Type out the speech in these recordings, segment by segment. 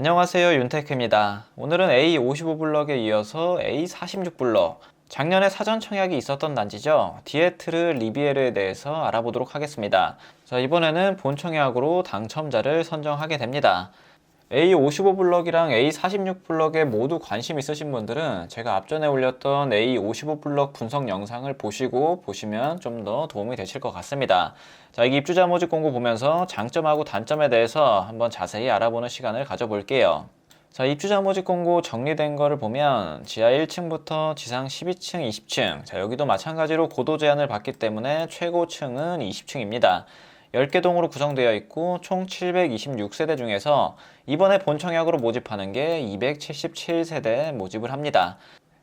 안녕하세요 윤테크입니다. 오늘은 A55블럭에 이어서 A46블럭 작년에 사전 청약이 있었던 단지죠. 디에트르 리비에르에 대해서 알아보도록 하겠습니다. 자, 이번에는 본 청약으로 당첨자를 선정하게 됩니다. A55블럭이랑 A46블럭에 모두 관심 있으신 분들은 제가 앞전에 올렸던 A55블럭 분석 영상을 보시고 보시면 좀 더 도움이 되실 것 같습니다. 자, 이 입주자 모집 공고 보면서 장점하고 단점에 대해서 한번 자세히 알아보는 시간을 가져볼게요. 자, 입주자 모집 공고 정리된 거를 보면 지하 1층부터 지상 12층, 20층. 자, 여기도 마찬가지로 고도 제한을 받기 때문에 최고층은 20층입니다. 10개 동으로 구성되어 있고 총 726세대 중에서 이번에 본청약으로 모집하는 게 277세대 모집을 합니다.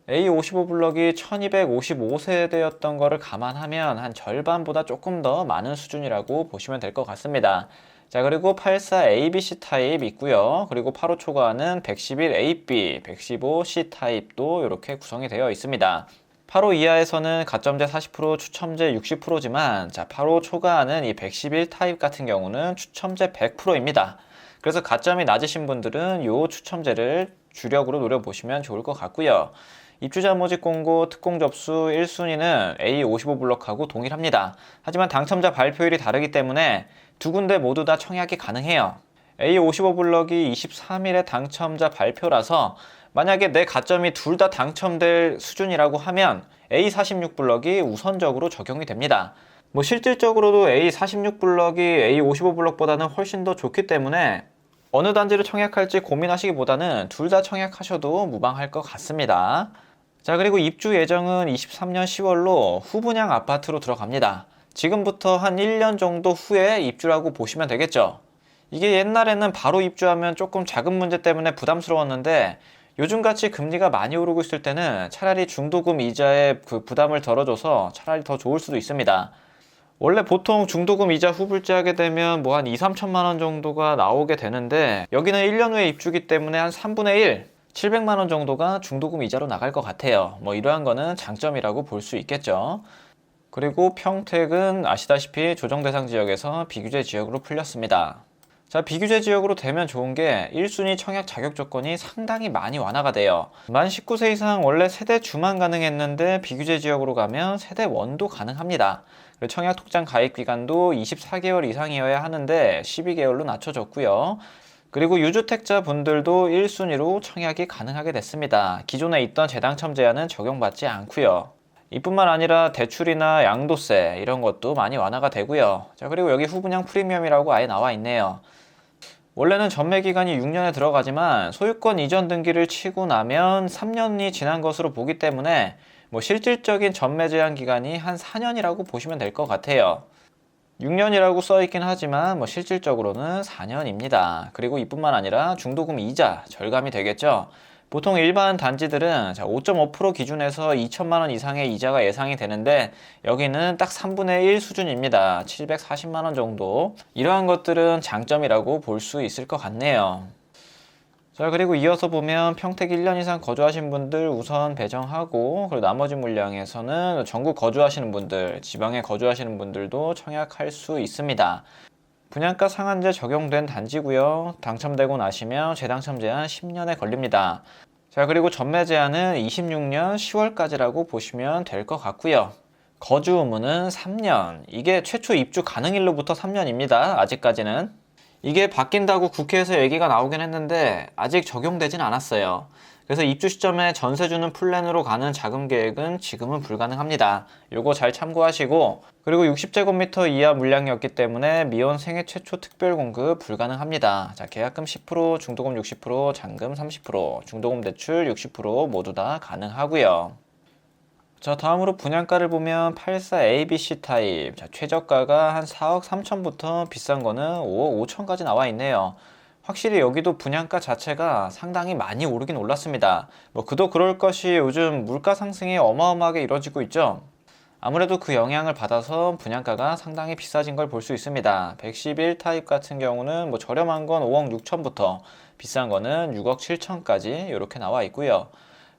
A55 블럭이 1255세대였던 거를 감안하면 한 절반보다 조금 더 많은 수준이라고 보시면 될 것 같습니다. 자, 그리고 84 ABC 타입 있고요. 그리고 8호 초과는 111 AB, 115 C 타입도 이렇게 구성이 되어 있습니다. 8호 이하에서는 가점제 40%, 추첨제 60%지만 자, 8호 초과하는 이 111 타입 같은 경우는 추첨제 100%입니다. 그래서 가점이 낮으신 분들은 이 추첨제를 주력으로 노려보시면 좋을 것 같고요. 입주자 모집 공고 특공 접수 1순위는 A55블럭하고 동일합니다. 하지만 당첨자 발표일이 다르기 때문에 두 군데 모두 다 청약이 가능해요. A55블럭이 23일에 당첨자 발표라서 만약에 내 가점이 둘 다 당첨될 수준이라고 하면 A46 블럭이 우선적으로 적용이 됩니다. 뭐 실질적으로도 A46 블럭이 A55 블럭보다는 훨씬 더 좋기 때문에 어느 단지를 청약할지 고민하시기보다는 둘 다 청약하셔도 무방할 것 같습니다. 자, 그리고 입주 예정은 23년 10월로 후분양 아파트로 들어갑니다. 지금부터 한 1년 정도 후에 입주라고 보시면 되겠죠. 이게 옛날에는 바로 입주하면 조금 자금 문제 때문에 부담스러웠는데 요즘같이 금리가 많이 오르고 있을 때는 차라리 중도금 이자의 그 부담을 덜어줘서 차라리 더 좋을 수도 있습니다. 원래 보통 중도금 이자 후불제 하게 되면 뭐 한 2, 3천만 원 정도가 나오게 되는데 여기는 1년 후에 입주기 때문에 한 3분의 1, 700만 원 정도가 중도금 이자로 나갈 것 같아요. 뭐 이러한 거는 장점이라고 볼 수 있겠죠. 그리고 평택은 아시다시피 조정 대상 지역에서 비규제 지역으로 풀렸습니다. 자, 비규제 지역으로 되면 좋은 게 1순위 청약 자격 조건이 상당히 많이 완화가 돼요. 만 19세 이상 원래 세대 주만 가능했는데 비규제 지역으로 가면 세대 원도 가능합니다. 청약 통장 가입 기간도 24개월 이상이어야 하는데 12개월로 낮춰졌고요. 그리고 유주택자 분들도 1순위로 청약이 가능하게 됐습니다. 기존에 있던 재당첨 제한은 적용받지 않고요. 이뿐만 아니라 대출이나 양도세 이런 것도 많이 완화가 되고요. 자, 그리고 여기 후분양 프리미엄이라고 아예 나와 있네요. 원래는 전매 기간이 6년에 들어가지만 소유권 이전 등기를 치고 나면 3년이 지난 것으로 보기 때문에 뭐 실질적인 전매 제한 기간이 한 4년이라고 보시면 될 것 같아요. 6년이라고 써 있긴 하지만 뭐 실질적으로는 4년입니다. 그리고 이뿐만 아니라 중도금 이자 절감이 되겠죠. 보통 일반 단지들은 5.5% 기준에서 2천만 원 이상의 이자가 예상이 되는데 여기는 딱 3분의 1 수준입니다. 740만 원 정도. 이러한 것들은 장점이라고 볼 수 있을 것 같네요. 자, 그리고 이어서 보면 평택 1년 이상 거주하신 분들 우선 배정하고, 그리고 나머지 물량에서는 전국 거주하시는 분들, 지방에 거주하시는 분들도 청약할 수 있습니다. 분양가 상한제 적용된 단지고요. 당첨되고 나시면 재당첨 제한 10년에 걸립니다. 자, 그리고 전매 제한은 26년 10월까지라고 보시면 될 것 같고요. 거주 의무는 3년. 이게 최초 입주 가능일로부터 3년입니다. 아직까지는. 이게 바뀐다고 국회에서 얘기가 나오긴 했는데 아직 적용되진 않았어요. 그래서 입주 시점에 전세 주는 플랜으로 가는 자금 계획은 지금은 불가능합니다. 요거 잘 참고하시고 그리고 60제곱미터 이하 물량이었기 때문에 미혼 생애 최초 특별 공급 불가능합니다. 자, 계약금 10%, 중도금 60%, 잔금 30%, 중도금 대출 60% 모두 다 가능하고요. 자 다음으로 분양가를 보면 84 ABC 타입. 자, 최저가가 한 4억 3천부터 비싼 거는 5억 5천까지 나와 있네요. 확실히 여기도 분양가 자체가 상당히 많이 오르긴 올랐습니다. 뭐 그도 그럴 것이 요즘 물가 상승이 어마어마하게 이뤄지고 있죠. 아무래도 그 영향을 받아서 분양가가 상당히 비싸진 걸 볼 수 있습니다. 111 타입 같은 경우는 뭐 저렴한 건 5억 6천부터 비싼 거는 6억 7천까지 이렇게 나와 있고요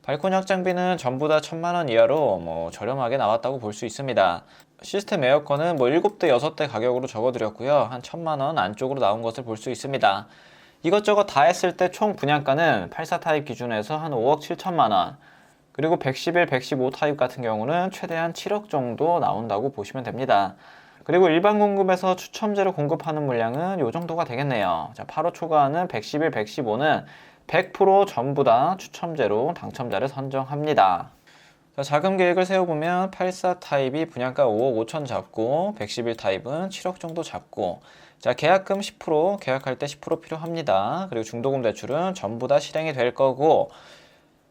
발코니 확장비는 전부 다 천만 원 이하로 뭐 저렴하게 나왔다고 볼 수 있습니다. 시스템 에어컨은 뭐 7대 6대 가격으로 적어드렸고요. 한 천만 원 안쪽으로 나온 것을 볼 수 있습니다. 이것저것 다 했을 때 총 분양가는 84 타입 기준에서 한 5억 7천만 원. 그리고 111, 115 타입 같은 경우는 최대한 7억 정도 나온다고 보시면 됩니다. 그리고 일반 공급에서 추첨제로 공급하는 물량은 이 정도가 되겠네요. 자, 8호 초과하는 111, 115는 100% 전부 다 추첨제로 당첨자를 선정합니다. 자, 자금 계획을 세워보면 84 타입이 분양가 5억 5천 잡고 111 타입은 7억 정도 잡고 자 계약금 10% 계약할 때 10% 필요합니다. 그리고 중도금 대출은 전부 다 실행이 될 거고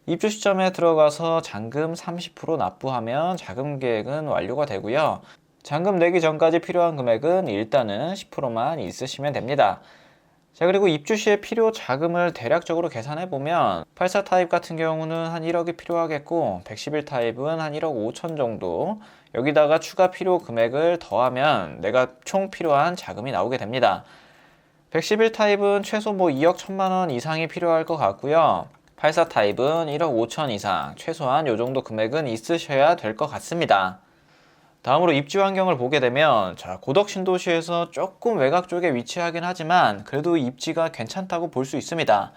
입주 시점에 들어가서 잔금 30% 납부하면 자금 계획은 완료가 되고요. 잔금 내기 전까지 필요한 금액은 일단은 10%만 있으시면 됩니다. 자 그리고 입주 시에 필요 자금을 대략적으로 계산해 보면 84 타입 같은 경우는 한 1억이 필요하겠고 111 타입은 한 1억 5천 정도 여기다가 추가 필요 금액을 더하면 내가 총 필요한 자금이 나오게 됩니다. 111 타입은 최소 뭐 2억 1천만 원 이상이 필요할 것 같고요. 84 타입은 1억 5천 이상 최소한 요 정도 금액은 있으셔야 될 것 같습니다. 다음으로 입지 환경을 보게 되면 자, 고덕 신도시에서 조금 외곽 쪽에 위치하긴 하지만 그래도 입지가 괜찮다고 볼 수 있습니다.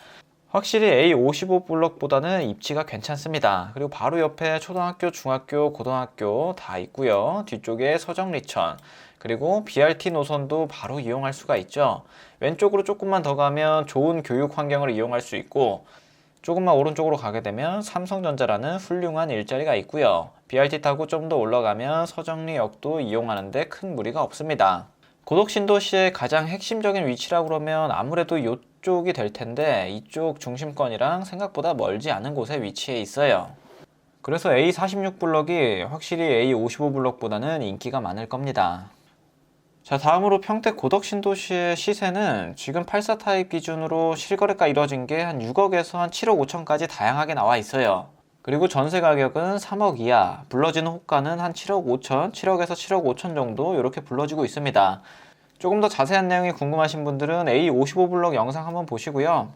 확실히 A55 블럭보다는 입지가 괜찮습니다. 그리고 바로 옆에 초등학교, 중학교, 고등학교 다 있고요. 뒤쪽에 서정리천, 그리고 BRT 노선도 바로 이용할 수가 있죠. 왼쪽으로 조금만 더 가면 좋은 교육 환경을 이용할 수 있고 조금만 오른쪽으로 가게 되면 삼성전자라는 훌륭한 일자리가 있고요. BRT 타고 좀 더 올라가면 서정리역도 이용하는데 큰 무리가 없습니다. 고덕신도시의 가장 핵심적인 위치라고 그러면 아무래도 이쪽이 될 텐데 이쪽 중심권이랑 생각보다 멀지 않은 곳에 위치해 있어요. 그래서 A46 블럭이 확실히 A55 블럭보다는 인기가 많을 겁니다. 자 다음으로 평택 고덕 신도시의 시세는 지금 84 타입 기준으로 실거래가 이뤄진 게 한 6억에서 한 7억 5천까지 다양하게 나와 있어요. 그리고 전세 가격은 3억 이하, 불러지는 호가는 한 7억 5천, 7억에서 7억 5천 정도 이렇게 불러지고 있습니다. 조금 더 자세한 내용이 궁금하신 분들은 A55 블럭 영상 한번 보시고요.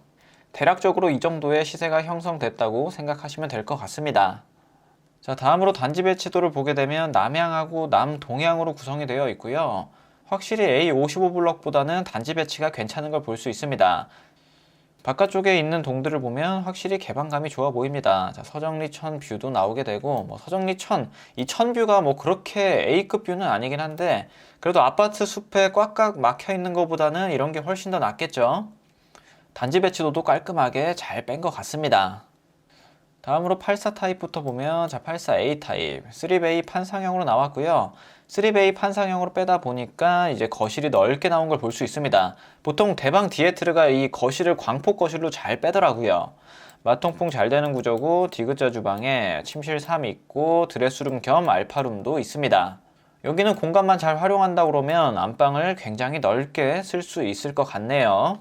대략적으로 이 정도의 시세가 형성됐다고 생각하시면 될 것 같습니다. 자, 다음으로 단지 배치도를 보게 되면 남향하고 남동향으로 구성이 되어 있고요. 확실히 A55 블럭보다는 단지 배치가 괜찮은 걸 볼 수 있습니다. 바깥쪽에 있는 동들을 보면 확실히 개방감이 좋아 보입니다. 자, 서정리천 뷰도 나오게 되고 뭐 서정리천 이 천뷰가 뭐 그렇게 A급 뷰는 아니긴 한데 그래도 아파트 숲에 꽉꽉 막혀 있는 것보다는 이런 게 훨씬 더 낫겠죠. 단지 배치도도 깔끔하게 잘 뺀 것 같습니다. 다음으로 84 타입부터 보면 자 84A 타입 3베이 판상형으로 나왔고요. 3베이 판상형으로 빼다 보니까 이제 거실이 넓게 나온 걸 볼 수 있습니다. 보통 대방 디에트르가 이 거실을 광폭 거실로 잘 빼더라고요. 마통풍 잘 되는 구조고 디귿자 주방에 침실 3 있고 드레스룸 겸 알파룸도 있습니다. 여기는 공간만 잘 활용한다 그러면 안방을 굉장히 넓게 쓸 수 있을 것 같네요.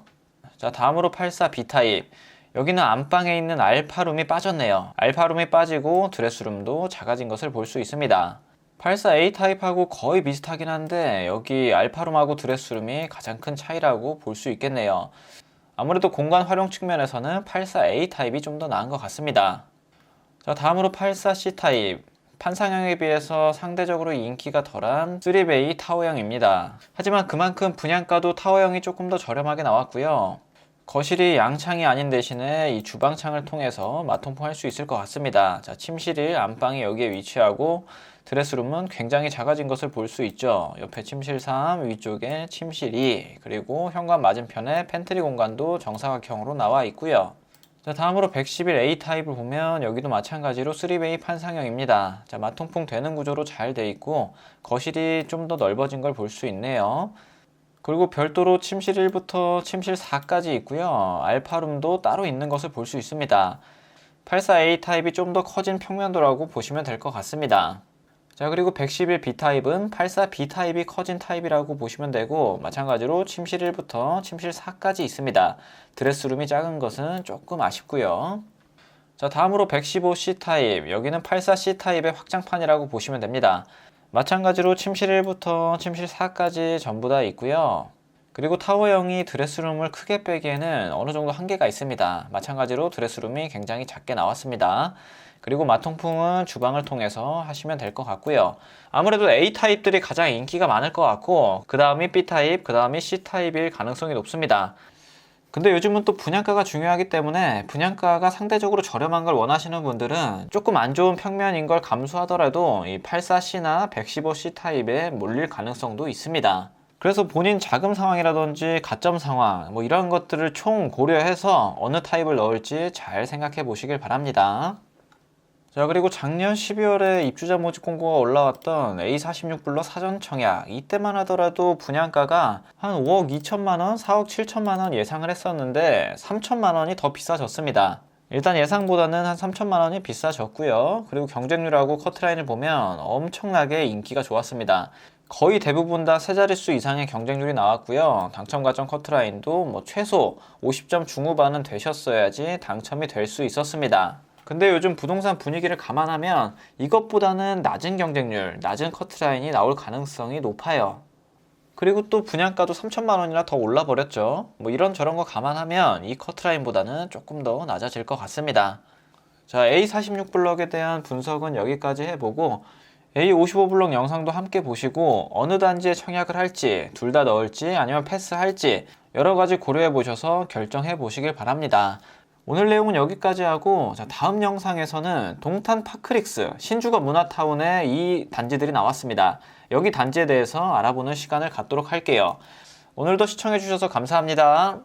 자 다음으로 84 B타입 여기는 안방에 있는 알파룸이 빠졌네요. 알파룸이 빠지고 드레스룸도 작아진 것을 볼 수 있습니다. 84A 타입하고 거의 비슷하긴 한데 여기 알파룸하고 드레스룸이 가장 큰 차이라고 볼 수 있겠네요. 아무래도 공간 활용 측면에서는 84A 타입이 좀 더 나은 것 같습니다. 자 다음으로 84C 타입 판상형에 비해서 상대적으로 인기가 덜한 3베이 타워형입니다. 하지만 그만큼 분양가도 타워형이 조금 더 저렴하게 나왔고요. 거실이 양창이 아닌 대신에 이 주방창을 통해서 마통풍 할 수 있을 것 같습니다. 자, 침실이 안방이 여기에 위치하고 드레스룸은 굉장히 작아진 것을 볼 수 있죠. 옆에 침실 3, 위쪽에 침실 2, 그리고 현관 맞은편에 팬트리 공간도 정사각형으로 나와 있고요. 자, 다음으로 111A 타입을 보면 여기도 마찬가지로 3베이 판상형입니다. 자, 마통풍 되는 구조로 잘 돼 있고 거실이 좀 더 넓어진 걸 볼 수 있네요. 그리고 별도로 침실 1부터 침실 4까지 있고요. 알파룸도 따로 있는 것을 볼 수 있습니다. 84A 타입이 좀 더 커진 평면도라고 보시면 될 것 같습니다. 자 그리고 111B 타입은 84B 타입이 커진 타입이라고 보시면 되고 마찬가지로 침실 1부터 침실 4까지 있습니다. 드레스룸이 작은 것은 조금 아쉽고요. 자 다음으로 115C 타입 여기는 84C 타입의 확장판이라고 보시면 됩니다. 마찬가지로 침실 1부터 침실 4까지 전부 다 있고요. 그리고 타워형이 드레스룸을 크게 빼기에는 어느 정도 한계가 있습니다. 마찬가지로 드레스룸이 굉장히 작게 나왔습니다. 그리고 마통풍은 주방을 통해서 하시면 될 것 같고요. 아무래도 A타입들이 가장 인기가 많을 것 같고 그 다음이 B타입, 그 다음이 C타입일 가능성이 높습니다. 근데 요즘은 또 분양가가 중요하기 때문에 분양가가 상대적으로 저렴한 걸 원하시는 분들은 조금 안 좋은 평면인 걸 감수하더라도 이 84C나 115C 타입에 몰릴 가능성도 있습니다. 그래서 본인 자금 상황이라든지 가점 상황 뭐 이런 것들을 총 고려해서 어느 타입을 넣을지 잘 생각해 보시길 바랍니다. 자 그리고 작년 12월에 입주자 모집 공고가 올라왔던 A46 블러 사전 청약 이때만 하더라도 분양가가 한 5억 2천만 원, 4억 7천만 원 예상을 했었는데 3천만 원이 더 비싸졌습니다. 일단 예상보다는 한 3천만 원이 비싸졌고요. 그리고 경쟁률하고 커트라인을 보면 엄청나게 인기가 좋았습니다. 거의 대부분 다 세 자릿수 이상의 경쟁률이 나왔고요. 당첨 과정 커트라인도 뭐 최소 50점 중후반은 되셨어야지 당첨이 될 수 있었습니다. 근데 요즘 부동산 분위기를 감안하면 이것보다는 낮은 경쟁률, 낮은 커트라인이 나올 가능성이 높아요. 그리고 또 분양가도 3천만 원이나 더 올라 버렸죠. 뭐 이런 저런 거 감안하면 이 커트라인보다는 조금 더 낮아질 것 같습니다. 자, A46 블럭에 대한 분석은 여기까지 해보고 A55 블럭 영상도 함께 보시고 어느 단지에 청약을 할지 둘 다 넣을지 아니면 패스할지 여러 가지 고려해 보셔서 결정해 보시길 바랍니다. 오늘 내용은 여기까지 하고 자, 다음 영상에서는 동탄 파크릭스 신주거 문화타운에 이 단지들이 나왔습니다. 여기 단지에 대해서 알아보는 시간을 갖도록 할게요. 오늘도 시청해 주셔서 감사합니다.